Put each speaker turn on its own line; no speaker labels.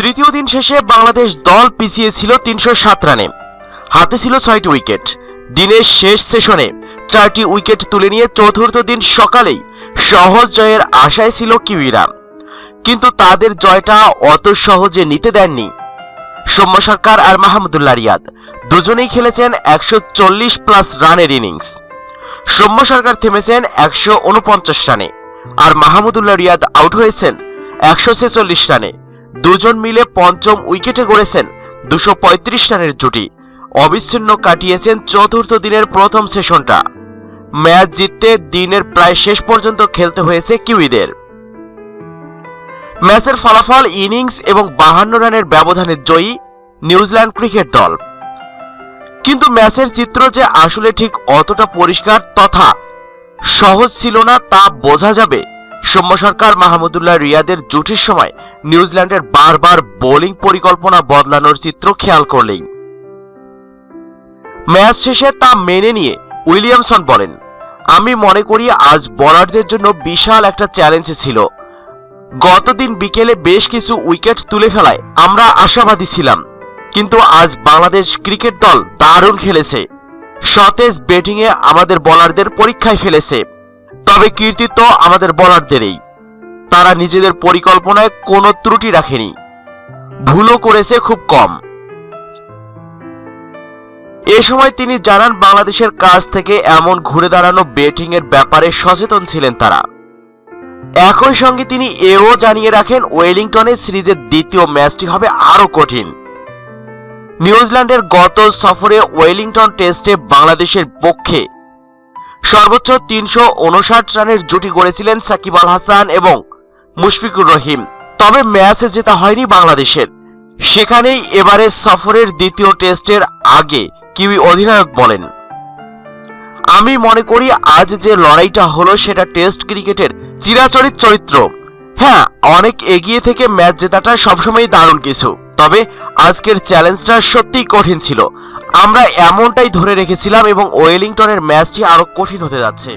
তৃতীয় দিন শেষে বাংলাদেশ দল পিছিয়ে ছিল তিনশো সাত রানে। হাতে ছিল ছয়টি উইকেট। দিনের শেষ সেশনে চারটি উইকেট তুলে নিয়ে চতুর্থ দিন সকালেই সহজ জয়ের আশায় ছিল কিউইরা। কিন্তু তাদের জয়টা অত সহজে নিতে দেননি। সৌম্য সরকার আর মাহমুদুল্লাহ রিয়াদ দুজনেই খেলেছেন একশো চল্লিশ প্লাস রানের ইনিংস। সৌম্য সরকার থেমেছেন একশো উনপঞ্চাশ রানে আর মাহমুদুল্লাহ রিয়াদ আউট হয়েছেন একশো ছেচল্লিশ রানে। দুজন মিলে পঞ্চম উইকেটে গড়েছেন দুশো রানের জুটি। অবিচ্ছিন্ন কাটিয়েছেন চতুর্থ দিনের প্রথম সেশনটা। ম্যাচ জিততে দিনের প্রায় শেষ পর্যন্ত খেলতে হয়েছে কিউইদের। ম্যাচের ফলাফল ইনিংস এবং বাহান্ন রানের ব্যবধানে জয়ী নিউজিল্যান্ড ক্রিকেট দল। কিন্তু ম্যাচের চিত্র যে আসলে ঠিক অতটা পরিষ্কার তথা সহজ ছিল না তা বোঝা যাবে সৌম্য সরকার, মাহমুদুল্লাহ রিয়াদের জুটির সময় নিউজিল্যান্ডের বারবার বোলিং পরিকল্পনা বদলানোর চিত্র খেয়াল করলেই। ম্যাচ শেষে তা মেনে নিয়ে উইলিয়ামসন বলেন, আমি মনে করি আজ বলারদের জন্য বিশাল একটা চ্যালেঞ্জ ছিল। গতদিন বিকেলে বেশ কিছু উইকেট তুলে ফেলায় আমরা আশাবাদী ছিলাম, কিন্তু আজ বাংলাদেশ ক্রিকেট দল দারুণ খেলেছে। সতেজ ব্যাটিংয়ে আমাদের বোলারদের পরীক্ষায় ফেলেছে। তবে কীর্তিত্ব আমাদের বোলারদেরই তারা নিজেদের পরিকল্পনায় কোনো ত্রুটি রাখেনি। ভুলও করেছে খুব কম। এ সময় তিনি জানান, বাংলাদেশের কাছ থেকে এমন ঘুরে দাঁড়ানো ব্যাটিংয়ের ব্যাপারে সচেতন ছিলেন তারা। একই সঙ্গে তিনি এও জানিয়ে রাখেন ওয়েলিংটনে সিরিজের দ্বিতীয় ম্যাচটি হবে আরও কঠিন। নিউজিল্যান্ডের গত সফরে ওয়েলিংটন টেস্টে বাংলাদেশের পক্ষে সর্বোচ্চ তিনশো উনষাট রানের জুটি গড়েছিলেন সাকিব আল হাসান এবং মুশফিকুর রহিম। তবে ম্যাচে জেতা হয়নি বাংলাদেশের। সেখানেই এবারে সফরের দ্বিতীয় টেস্টের আগে কিউই অধিনায়ক বলেন, আমি মনে করি আজ যে লড়াইটা হলো সেটা টেস্ট ক্রিকেটের চিরাচরিত চরিত্র। হ্যাঁ অনেক এগিয়ে থেকে ম্যাচ জেতাটা সবসময় দারুণ কিছু। তবে আজকের চ্যালেঞ্জটা সত্যিই কঠিন ছিল। আমরা এমনটাই ধরে রেখেছিলাম এবং ওয়েলিংটনের ম্যাচটি আরও কঠিন হতে যাচ্ছে।